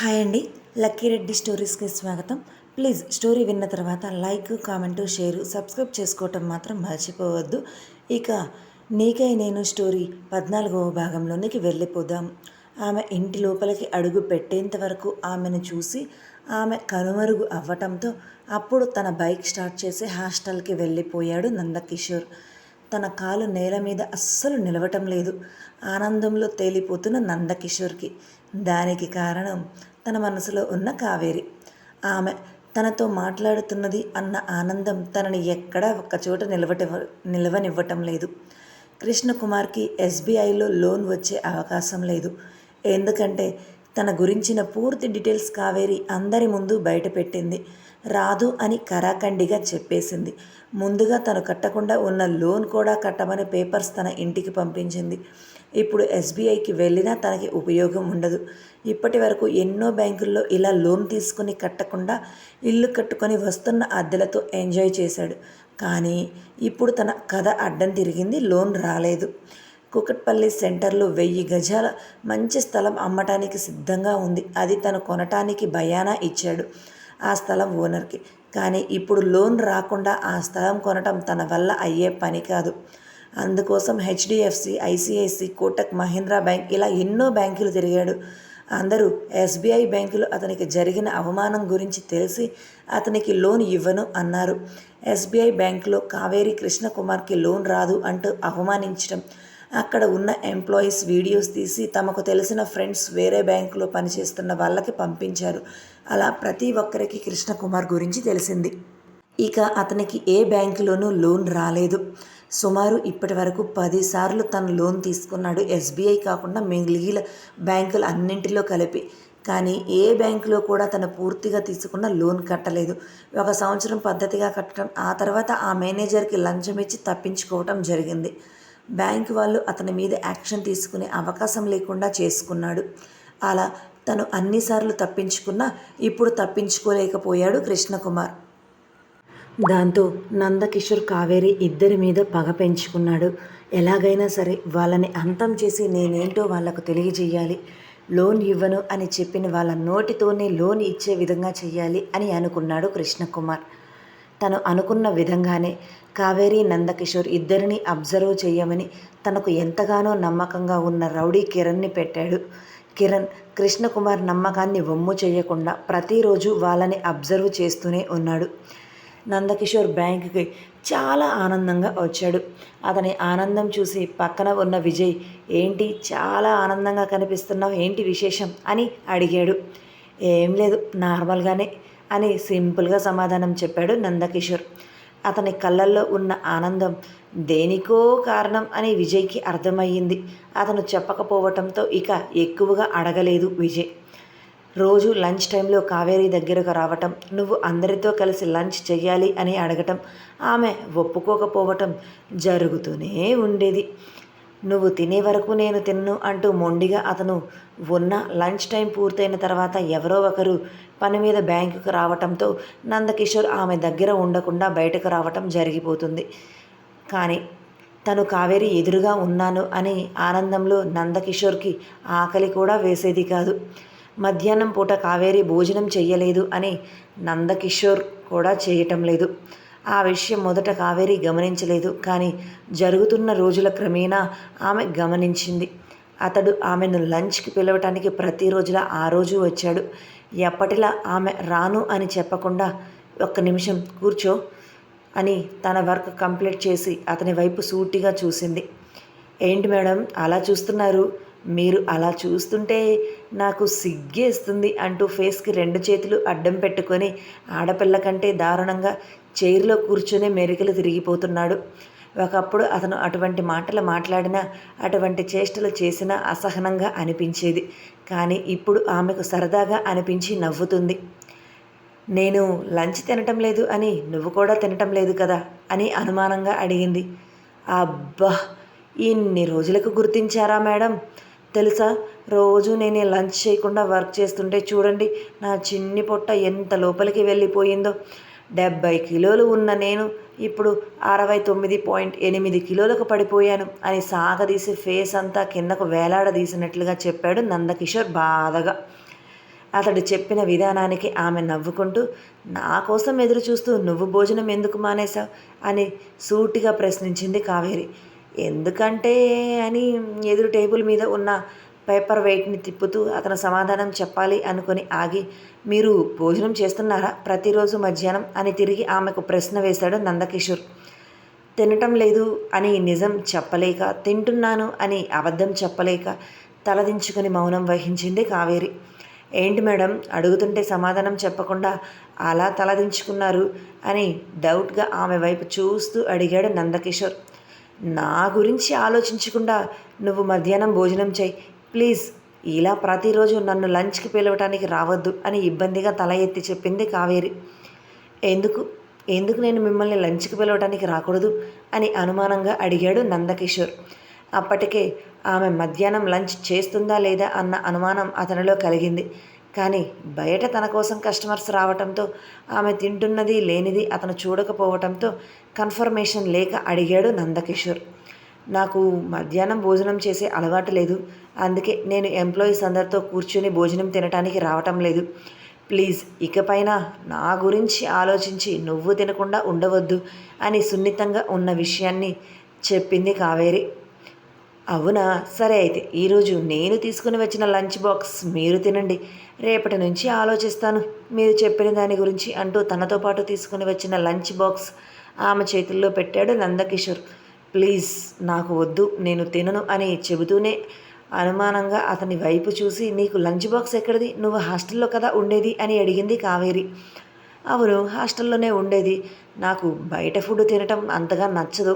Hi అండి. Lucky Reddy స్టోరీస్కి స్వాగతం. Please story విన్న తర్వాత లైక్ కామెంటు షేరు సబ్స్క్రైబ్ చేసుకోవటం మాత్రం మర్చిపోవద్దు. ఇక నీకై నేను స్టోరీ పద్నాలుగవ భాగంలోనికి వెళ్ళిపోదాం. ఆమె ఇంటి లోపలికి అడుగు పెట్టేంత వరకు ఆమెను చూసి ఆమె కనుమరుగు అవ్వటంతో అప్పుడు తన బైక్ స్టార్ట్ చేసి హాస్టల్కి వెళ్ళిపోయాడు నందకిషోర్. తన కాలు నేల మీద అస్సలు నిలవటం లేదు. ఆనందంలో తేలిపోతున్న నందకిషోర్కి దానికి కారణం తన మనసులో ఉన్న కావేరి. ఆమె తనతో మాట్లాడుతున్నది అన్న ఆనందం తనని ఎక్కడా ఒక్కచోట నిలవట నిలవనివ్వటం లేదు. కృష్ణకుమార్కి ఎస్బీఐలో లోన్ వచ్చే అవకాశం లేదు. ఎందుకంటే తన గురించిన పూర్తి డీటెయిల్స్ కావేరి అందరి ముందు బయటపెట్టింది. రాదు అని కరాఖండిగా చెప్పేసింది. ముందుగా తను కట్టకుండా ఉన్న లోన్ కూడా కట్టమని పేపర్స్ తన ఇంటికి పంపించింది. ఇప్పుడు ఎస్బీఐకి వెళ్ళినా తనకి ఉపయోగం ఉండదు. ఇప్పటి వరకు ఎన్నో బ్యాంకుల్లో ఇలా లోన్ తీసుకుని కట్టకుండా ఇల్లు కట్టుకొని వస్తున్న అద్దెలతో ఎంజాయ్ చేశాడు. కానీ ఇప్పుడు తన కథ అడ్డం తిరిగింది లోన్ రాలేదు. కూకట్పల్లి సెంటర్లో వెయ్యి గజాల మంచి స్థలం అమ్మటానికి సిద్ధంగా ఉంది. అది తను కొనటానికి భయానా ఇచ్చాడు ఆ స్థలం ఓనర్కి. కానీ ఇప్పుడు లోన్ రాకుండా ఆ స్థలం కొనటం తన వల్ల అయ్యే పని కాదు. అందుకోసం HDFC ICICI Kotak Mahindra bank ఇలా ఎన్నో బ్యాంకులు తిరిగాడు. అందరూ ఎస్బీఐ బ్యాంకులు అతనికి జరిగిన అవమానం గురించి తెలిసి అతనికి లోన్ ఇవ్వను అన్నారు. ఎస్బీఐ బ్యాంకులో కావేరి కృష్ణకుమార్కి లోన్ రాదు అంటూ అవమానించడం అక్కడ ఉన్న ఎంప్లాయీస్ వీడియోస్ తీసి తమకు తెలిసిన ఫ్రెండ్స్ వేరే బ్యాంకులో పనిచేస్తున్న వాళ్ళకి పంపించారు. అలా ప్రతి ఒక్కరికి కృష్ణకుమార్ గురించి తెలిసింది. ఇక అతనికి ఏ బ్యాంకులోనూ లోన్ రాలేదు. సుమారు ఇప్పటి వరకు పదిసార్లు తను లోన్ తీసుకున్నాడు. ఎస్బీఐ కాకుండా మిగిలిన బ్యాంకులు అన్నింటిలో కలిపి. కానీ ఏ బ్యాంకులో కూడా తను పూర్తిగా తీసుకున్న లోన్ కట్టలేదు. ఒక సంవత్సరం పద్ధతిగా కట్టడం ఆ తర్వాత ఆ మేనేజర్కి లంచం ఇచ్చి తప్పించుకోవటం జరిగింది. బ్యాంక్ వాళ్ళు అతని మీద యాక్షన్ తీసుకునే అవకాశం లేకుండా చేసుకున్నాడు. అలా తను అన్నిసార్లు తప్పించుకున్నా ఇప్పుడు తప్పించుకోలేకపోయాడు కృష్ణకుమార్. దాంతో నందకిషోర్ కావేరి ఇద్దరి మీద పగ పెంచుకున్నాడు. ఎలాగైనా సరే వాళ్ళని అంతం చేసి నేనేంటో వాళ్ళకు తెలియజేయాలి. లోన్ ఇవ్వను అని చెప్పిన వాళ్ళ నోటితోనే లోన్ ఇచ్చే విధంగా చెయ్యాలి అని అనుకున్నాడు కృష్ణకుమార్. తను అనుకున్న విధంగానే కావేరి నందకిషోర్ ఇద్దరిని అబ్జర్వ్ చేయమని తనకు ఎంతగానో నమ్మకంగా ఉన్న రౌడీ కిరణ్ని పెట్టాడు. కిరణ్ కృష్ణకుమార్ నమ్మకాన్ని వమ్ము చేయకుండా ప్రతిరోజు వాళ్ళని అబ్జర్వ్ చేస్తూనే ఉన్నాడు. నందకిషోర్ బ్యాంకుకి చాలా ఆనందంగా వచ్చాడు. అతని ఆనందం చూసి పక్కన ఉన్న విజయ్ ఏంటి చాలా ఆనందంగా కనిపిస్తున్నావు? ఏంటి విశేషం? అని అడిగాడు. ఏం లేదు నార్మల్గానే అని సింపుల్గా సమాధానం చెప్పాడు నందకిషోర్. అతని కళ్ళల్లో ఉన్న ఆనందం దేనికో కారణం అని విజయ్కి అర్థమయ్యింది. అతను చెప్పకపోవటంతో ఇక ఎక్కువగా అడగలేదు విజయ్. రోజు లంచ్ టైంలో కావేరీ దగ్గరకు రావటం నువ్వు అందరితో కలిసి లంచ్ చెయ్యాలి అని అడగటం ఆమె ఒప్పుకోకపోవటం జరుగుతూనే ఉండేది. నువ్వు తినే వరకు నేను తిన్ను అంటూ మొండిగా అతను ఉన్న లంచ్ టైం పూర్తయిన తర్వాత ఎవరో ఒకరు పని మీద బ్యాంకుకు రావటంతో నందకిషోర్ ఆమె దగ్గర ఉండకుండా బయటకు రావటం జరిగిపోతుంది. కానీ తను కావేరి ఎదురుగా ఉన్నాను అని ఆనందంలో నందకిషోర్కి ఆకలి కూడా వేసేది కాదు. మధ్యాహ్నం పూట కావేరి భోజనం చేయలేదు అని నందకిషోర్ కూడా చేయటం లేదు. ఆ విషయం మొదట కావేరి గమనించలేదు కానీ జరుగుతున్న రోజుల క్రమేణా ఆమె గమనించింది. అతడు ఆమెను లంచ్కి పిలవటానికి ప్రతిరోజులా ఆ రోజు వచ్చాడు. ఎప్పటిలా ఆమె రాను అని చెప్పకుండా ఒక్క నిమిషం కూర్చో అని తన వర్క్ కంప్లీట్ చేసి అతని వైపు సూటిగా చూసింది. ఏంటి మేడం అలా చూస్తున్నారు? మీరు అలా చూస్తుంటే నాకు సిగ్గేస్తుంది అంటూ ఫేస్కి రెండు చేతులు అడ్డం పెట్టుకొని ఆడపిల్ల కంటే దారుణంగా చైర్లో కూర్చునే మెరికలు తిరిగిపోతున్నాడు. ఒకప్పుడు అతను అటువంటి మాటలు మాట్లాడినా అటువంటి చేష్టలు చేసినా అసహనంగా అనిపించేది. కానీ ఇప్పుడు ఆమెకు సరదాగా అనిపించి నవ్వుతుంది. నేను లంచ్ తినటం లేదు అని నువ్వు కూడా తినటం లేదు కదా అని అనుమానంగా అడిగింది. అబ్బా! ఇన్ని రోజులకు గుర్తించారా మేడం? తెలుసా? రోజు నేను లంచ్ చేయకుండా వర్క్ చేస్తుంటే చూడండి నా చిన్ని పొట్ట ఎంత లోపలికి వెళ్ళిపోయిందో. డెబ్బై కిలోలు ఉన్న నేను ఇప్పుడు అరవై తొమ్మిది పాయింట్ ఎనిమిది కిలోలకు పడిపోయాను అని సాగదీసి ఫేస్ అంతా కిందకు వేలాడదీసినట్లుగా చెప్పాడు నందకిషోర్ బాధగా. అతడు చెప్పిన విధానానికి ఆమె నవ్వుకుంటూ నా కోసం ఎదురు చూస్తూ నువ్వు భోజనం ఎందుకు మానేశావు? అని సూటిగా ప్రశ్నించింది కావేరి. ఎందుకంటే అని ఎదురు టేబుల్ మీద ఉన్న పేపర్ వెయిట్ని తిప్పుతూ అతను సమాధానం చెప్పాలి అనుకుని ఆగి మీరు భోజనం చేస్తున్నారా? ప్రతిరోజు మధ్యాహ్నం? అని తిరిగి ఆమెకు ప్రశ్న వేశాడు నందకిషోర్. తినటం లేదు అని నిజం చెప్పలేక తింటున్నాను అని అబద్ధం చెప్పలేక తలదించుకుని మౌనం వహించింది కావేరి. ఏంటి మేడం అడుగుతుంటే సమాధానం చెప్పకుండా అలా తలదించుకున్నారు? అని డౌట్గా ఆమె వైపు చూస్తూ అడిగాడు నందకిషోర్. నా గురించి ఆలోచించకుండా నువ్వు మధ్యాహ్నం భోజనం చేయి. ప్లీజ్ ఇలా ప్రతిరోజు నన్ను లంచ్కి పిలవటానికి రావద్దు అని ఇబ్బందిగా తల ఎత్తి చెప్పింది కావేరి. ఎందుకు? ఎందుకు నేను మిమ్మల్ని లంచ్కి పిలవటానికి రాకూడదు? అని అనుమానంగా అడిగాడు నందకిషోర్. అప్పటికే ఆమె మధ్యాహ్నం లంచ్ చేస్తుందా లేదా అన్న అనుమానం అతనిలో కలిగింది. కానీ బయట తన కోసం కస్టమర్స్ రావటంతో ఆమె తింటున్నది లేనిది అతను చూడకపోవటంతో కన్ఫర్మేషన్ లేక అడిగాడు నందకిషోర్. నాకు మధ్యాహ్నం భోజనం చేసే అలవాటు లేదు. అందుకే నేను ఎంప్లాయీస్ అందరితో కూర్చొని భోజనం తినటానికి రావటం లేదు. ప్లీజ్ ఇకపైన నా గురించి ఆలోచించి నువ్వు తినకుండా ఉండవద్దు అని సున్నితంగా ఉన్న విషయాన్ని చెప్పింది కావేరి. అవునా? సరే అయితే ఈరోజు నేను తీసుకుని వచ్చిన లంచ్ బాక్స్ మీరు తినండి. రేపటి నుంచి ఆలోచిస్తాను. మీరు చెప్పిన దాని గురించి అంటూ తనతో పాటు తీసుకుని వచ్చిన లంచ్ బాక్స్ ఆమె చేతుల్లో పెట్టాడు నందకిషోర్. ప్లీజ్ నాకు వద్దు నేను తినను అని చెబుతూనే అనుమానంగా అతని వైపు చూసి నీకు లంచ్ బాక్స్ ఎక్కడిది? నువ్వు హాస్టల్లో కదా ఉండేది? అని అడిగింది కావేరి. అవును హాస్టల్లోనే ఉండేది. నాకు బయట ఫుడ్ తినటం అంతగా నచ్చదు.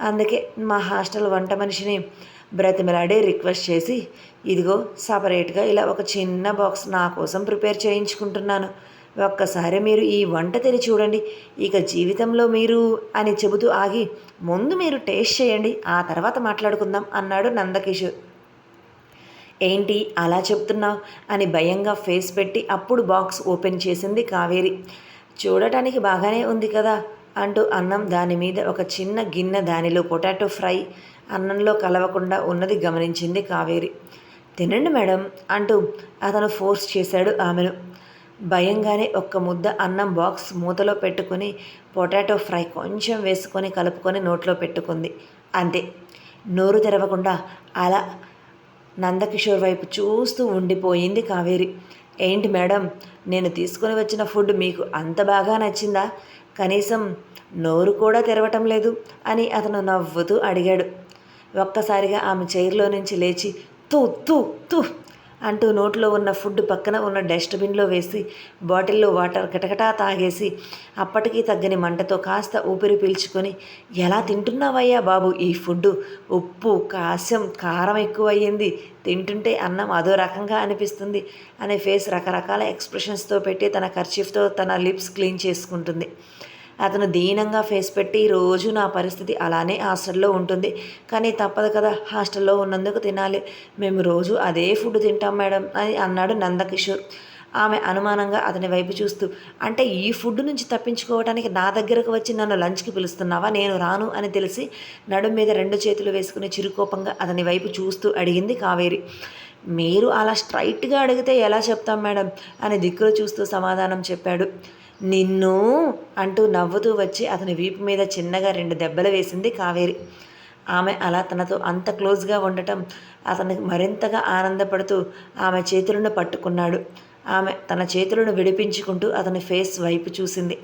అందుకే మా హాస్టల్ వంట మనిషిని బ్రతిమలాడే రిక్వెస్ట్ చేసి ఇదిగో సపరేట్గా ఇలా ఒక చిన్న బాక్స్ నా కోసం ప్రిపేర్ చేయించుకుంటున్నాను. ఒక్కసారి మీరు ఈ వంట తెరి చూడండి. ఇక జీవితంలో మీరు అని చెబుతూ ఆగి ముందు మీరు టేస్ట్ చేయండి ఆ తర్వాత మాట్లాడుకుందాం అన్నాడు నందకిషోర్. ఏంటి అలా చెప్తున్నావు? అని భయంగా ఫేస్ పెట్టి అప్పుడు బాక్స్ ఓపెన్ చేసింది కావేరి. చూడటానికి బాగానే ఉంది కదా? అంటూ అన్నం దాని మీద ఒక చిన్న గిన్నె దానిలో పొటాటో ఫ్రై అన్నంలో కలవకుండా ఉన్నది గమనించింది కావేరి. తినండి మేడం అంటూ అతను ఫోర్స్ చేశాడు ఆమెను. భయంగానే ఒక్క ముద్ద అన్నం బాక్స్ మూతలో పెట్టుకుని పొటాటో ఫ్రై కొంచెం వేసుకొని కలుపుకొని నోట్లో పెట్టుకుంది. అంతే. నోరు తెరవకుండా అలా నందకిషోర్ వైపు చూస్తూ ఉండిపోయింది కావేరి. ఏంటి మేడం నేను తీసుకొని వచ్చిన ఫుడ్ మీకు అంత బాగా నచ్చిందా? కనీసం నోరు కూడా తెరవటం లేదు అని అతను నవ్వుతూ అడిగాడు. ఒక్కసారిగా ఆమె చైర్లో నుంచి లేచి తూ తూ తూ అంటూ నోట్లో ఉన్న ఫుడ్ పక్కన ఉన్న డస్ట్బిన్లో వేసి బాటిల్లో వాటర్ గటగటా తాగేసి అప్పటికీ తగ్గని మంటతో కాస్త ఊపిరి పీల్చుకొని ఎలా తింటున్నావయ్యా బాబు ఈ ఫుడ్? ఉప్పు కాస్యం కారం ఎక్కువయ్యింది. తింటుంటే అన్నం అదో రకంగా అనిపిస్తుంది అనే ఫేస్ రకరకాల ఎక్స్ప్రెషన్స్తో పెట్టి తన ఖర్చీఫ్తో తన లిప్స్ క్లీన్ చేసుకుంటుంది. అతను దీనంగా ఫేస్ పెట్టి రోజు నా పరిస్థితి అలానే హాస్టల్లో ఉంటుంది. కానీ తప్పదు కదా హాస్టల్లో ఉన్నందుకు తినాలి. మేము రోజు అదే ఫుడ్ తింటాం మేడం అని అన్నాడు నందకిషోర్. ఆమె అనుమానంగా అతని వైపు చూస్తూ అంటే ఈ ఫుడ్ నుంచి తప్పించుకోవడానికి నా దగ్గరకు వచ్చి నన్ను లంచ్కి పిలుస్తున్నావా? నేను రాను అని తెలిసి నడుం మీద రెండు చేతులు వేసుకుని చిరుకోపంగా అతని వైపు చూస్తూ అడిగింది కావేరి. మీరు అలా స్ట్రైట్గా అడిగితే ఎలా చెప్తాం మేడం? అని దిక్కులు చూస్తూ సమాధానం చెప్పాడు. నిన్ను అంటూ నవ్వుతూ వచ్చి అతని వీపు మీద చిన్నగా రెండు దెబ్బలు వేసింది కావేరి. ఆమె అలా తనతో అంత క్లోజ్గా ఉండటం అతనికి మరింతగా ఆనందపడుతూ ఆమె చేతులను పట్టుకున్నాడు. ఆమె తన చేతులను విడిపించుకుంటూ అతని ఫేస్ వైపు చూసింది.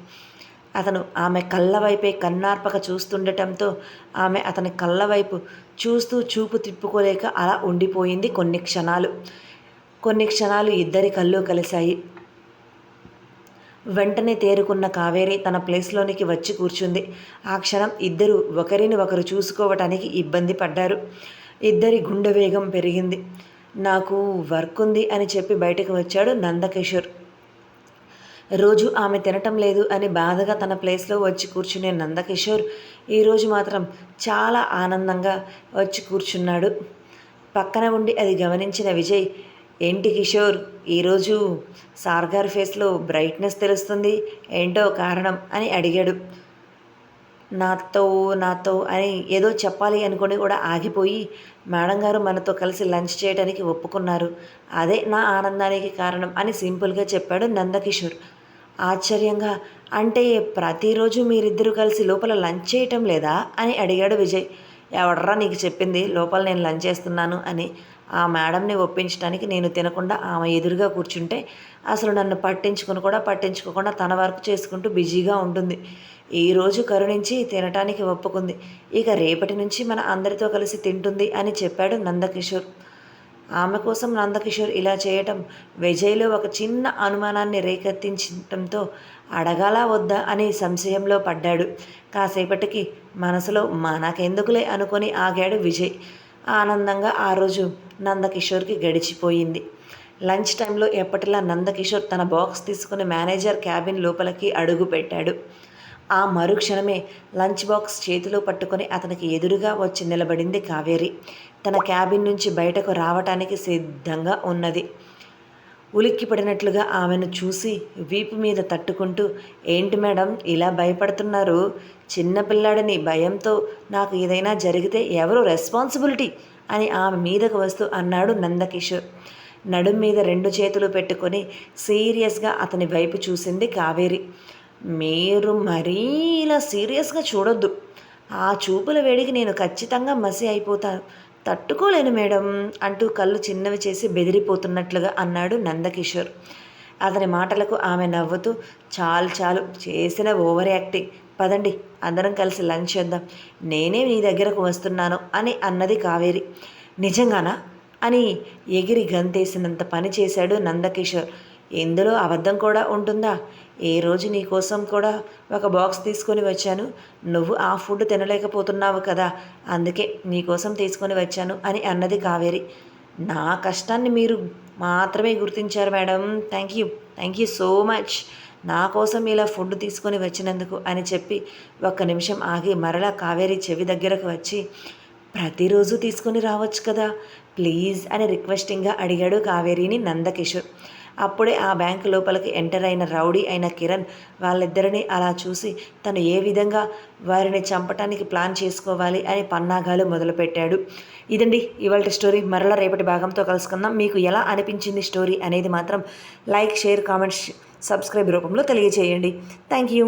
అతను ఆమె కళ్ళ వైపే కన్నార్పక చూస్తుండటంతో ఆమె అతని కళ్ళ వైపు చూస్తూ చూపు తిప్పుకోలేక అలా ఉండిపోయింది కొన్ని క్షణాలు. కొన్ని క్షణాలు ఇద్దరి కళ్ళు కలిశాయి. వెంటనే తేరుకున్న కావేరి తన ప్లేస్లోనికి వచ్చి కూర్చుంది. ఆ క్షణం ఇద్దరు ఒకరిని ఒకరు చూసుకోవటానికి ఇబ్బంది పడ్డారు. ఇద్దరి గుండె వేగం పెరిగింది. నాకు వర్క్ ఉంది అని చెప్పి బయటకు వచ్చాడు నందకిషోర్. రోజు ఆమె తినటం లేదు అని బాధగా తన ప్లేస్లో వచ్చి కూర్చునే నందకిషోర్ ఈరోజు మాత్రం చాలా ఆనందంగా వచ్చి కూర్చున్నాడు. పక్కన ఉండి అది గమనించిన విజయ్ ఏంటి కిషోర్? ఈరోజు సార్ గారి ఫేస్లో బ్రైట్నెస్ తెలుస్తుంది. ఏంటో కారణం అని అడిగాడు. నాతో నాతో అని ఏదో చెప్పాలి అనుకుని కూడా ఆగిపోయి మేడం గారు మనతో కలిసి లంచ్ చేయడానికి ఒప్పుకున్నారు. అదే నా ఆనందానికి కారణం అని సింపుల్గా చెప్పాడు నందకిషోర్. ఆశ్చర్యంగా అంటే ప్రతిరోజు మీరిద్దరూ కలిసి లోపల లంచ్ చేయటం లేదా అని అడిగాడు విజయ్. ఎవడరా నీకు చెప్పింది? లోపల నేను లంచ్ చేస్తున్నాను అని. ఆ మేడంని ఒప్పించడానికి నేను తినకుండా ఆమె ఎదురుగా కూర్చుంటే అసలు నన్ను పట్టించుకుని కూడా పట్టించుకోకుండా తన వర్క్ చేసుకుంటూ బిజీగా ఉంటుంది. ఈరోజు కరుణించి తినటానికి ఒప్పుకుంది. ఇక రేపటి నుంచి మన అందరితో కలిసి తింటుంది అని చెప్పాడు నందకిషోర్. ఆమె కోసం నందకిషోర్ ఇలా చేయటం విజయ్లో ఒక చిన్న అనుమానాన్ని రేకెత్తించడంతో అడగాలా వద్దా అని సంశయంలో పడ్డాడు. కాసేపటికి మనసులో మనకెందుకులే అనుకొని ఆగాడు విజయ్. ఆనందంగా ఆ రోజు నందకిషోర్కి గడిచిపోయింది. లంచ్ టైంలో ఎప్పటిలా నందకిషోర్ తన బాక్స్ తీసుకుని మేనేజర్ క్యాబిన్ లోపలికి అడుగు పెట్టాడు. ఆ మరుక్షణమే లంచ్ బాక్స్ చేతిలో పట్టుకొని అతనికి ఎదురుగా వచ్చి నిలబడింది కావేరి. తన క్యాబిన్ నుంచి బయటకు రావటానికి సిద్ధంగా ఉన్నది. ఉలిక్కిపడినట్లుగా ఆమెను చూసి వీపు మీద తట్టుకుంటూ ఏంటి మేడం ఇలా భయపడుతున్నారు? చిన్నపిల్లాడిని భయంతో నాకు ఏదైనా జరిగితే ఎవరు రెస్పాన్సిబిలిటీ? అని ఆమె మీదకు వస్తూ అన్నాడు నందకిషోర్. నడుం మీద రెండు చేతులు పెట్టుకొని సీరియస్గా అతని వైపు చూసింది కావేరి. మీరు మరీ ఇలా సీరియస్గా చూడొద్దు. ఆ చూపుల వేడికి నేను ఖచ్చితంగా మసి అయిపోతాను. తట్టుకోలేను మేడం అంటూ కళ్ళు చిన్నవి చేసి బెదిరిపోతున్నట్లుగా అన్నాడు నందకిషోర్. అతని మాటలకు ఆమె నవ్వుతూ చాలు చాలు చేసిన ఓవర్ యాక్టింగ్ పదండి అందరం కలిసి లంచ్ చేద్దాం. నేనే నీ దగ్గరకు వస్తున్నాను అని అన్నది కావేరి. నిజంగానా? అని ఎగిరి గంతేసినంత పని చేశాడు నందకిషోర్. ఇందులో అబద్ధం కూడా ఉంటుందా? ఏ రోజు నీ కోసం కూడా ఒక బాక్స్ తీసుకొని వచ్చాను. నువ్వు ఆ ఫుడ్ తినలేకపోతున్నావు కదా అందుకే నీ కోసం తీసుకొని వచ్చాను అని అన్నది కావేరి. నా కష్టాన్ని మీరు మాత్రమే గుర్తించారు madam. Thank you thank you so much నా కోసం ఇలా ఫుడ్ తీసుకొని వచ్చినందుకు అని చెప్పి ఒక్క నిమిషం ఆగి మరలా కావేరి చెవి దగ్గరకు వచ్చి ప్రతిరోజు తీసుకొని రావచ్చు కదా? ప్లీజ్ అని రిక్వెస్టింగ్గా అడిగాడు కావేరిని నందకిషోర్. అప్పుడే ఆ బ్యాంక్ లోపలికి ఎంటర్ అయిన రౌడీ అయిన కిరణ్ వాళ్ళిద్దరిని అలా చూసి తను ఏ విధంగా వారిని చంపటానికి ప్లాన్ చేసుకోవాలి అని పన్నాగాలు మొదలుపెట్టాడు. ఇదండి ఇవాళ స్టోరీ. మరలా రేపటి భాగంతో కలుసుకుందాం. మీకు ఎలా అనిపించింది స్టోరీ అనేది మాత్రం లైక్ షేర్ కామెంట్స్ సబ్స్క్రైబ్ రూపంలో తెలియజేయండి. Thank you.